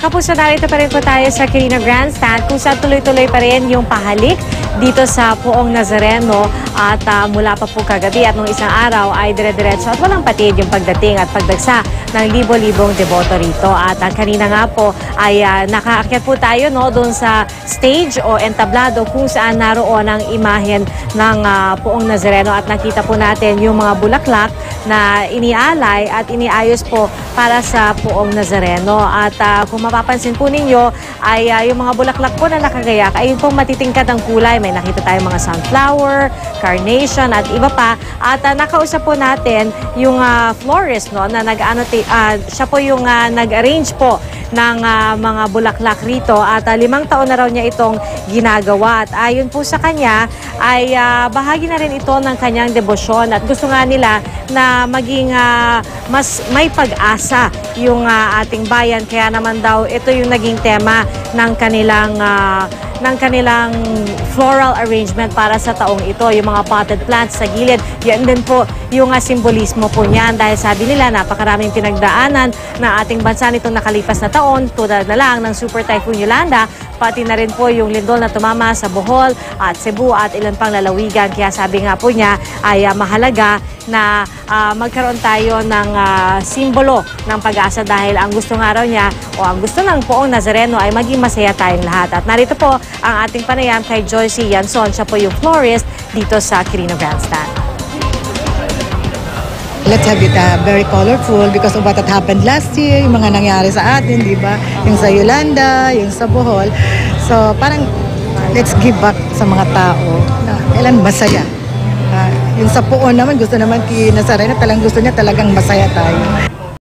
Kapuso, narito pa rin po tayo sa Quirino Grandstand kung saan tuloy-tuloy pa rin yung pahalik dito sa Puong Nazareno at ah, mula pa po kagabi at nung isang araw ay dire-diretso at walang patid yung pagdating at pagdagsa ng libo-libong deboto rito. At ah, kanina nga po ay ah, nakaakyat po tayo no, doon sa stage o entablado kung saan naroon ang imahen ng ah, Puong Nazareno at nakita po natin yung mga bulaklak na inialay at iniayos po para sa Puong Nazareno. At ah, kung mapapansin po ninyo ay ah, yung mga bulaklak po na nakagayak ay yung pong matitingkad ang kulay. May nakita tayong mga sunflower, carnation at iba pa. At ah, nakausap po natin yung ah, florist no na nag-ano siya po yung ah, nag-arrange po ng ah, mga bulaklak rito at ah, limang taon na raw niya itong ginagawa. At ayon po sa kanya ay ah, bahagi na rin ito ng kanyang debosyon at gusto nga nila na maging ah, mas may pag-asa yung ah, ating bayan. Kaya naman daw ito yung naging tema ng kanilang ah, ng kanilang floral arrangement para sa taong ito. Yung mga potted plants sa gilid, yan din po yung ah, simbolismo po niyan. Dahil sabi nila, napakaraming pinagdaanan na ating bansa nitong nakalipas na taon, tulad na lang ng Super Typhoon Yolanda, pati na rin po yung lindol na tumama sa Bohol at Cebu at ilan pang lalawigan. Kaya sabi nga po niya ay ah, mahalaga na ah, magkaroon tayo ng ah, simbolo ng pag-asa dahil ang gusto nga raw niya o ang gusto ng poong Nazareno ay maging masaya tayong lahat. At narito po ang ating panayam kay Joyce Yanson. Siya po yung florist dito sa Quirino Grandstand. Let's have it uh, very colorful because of what had happened last year, yung mga nangyari sa atin, di ba? Yung sa Yolanda, yung sa Bohol. So parang let's give back sa mga tao na kailan masaya. Ah, yung sa Puon naman, gusto naman kay Nazareno, talagang gusto niya talagang masaya tayo.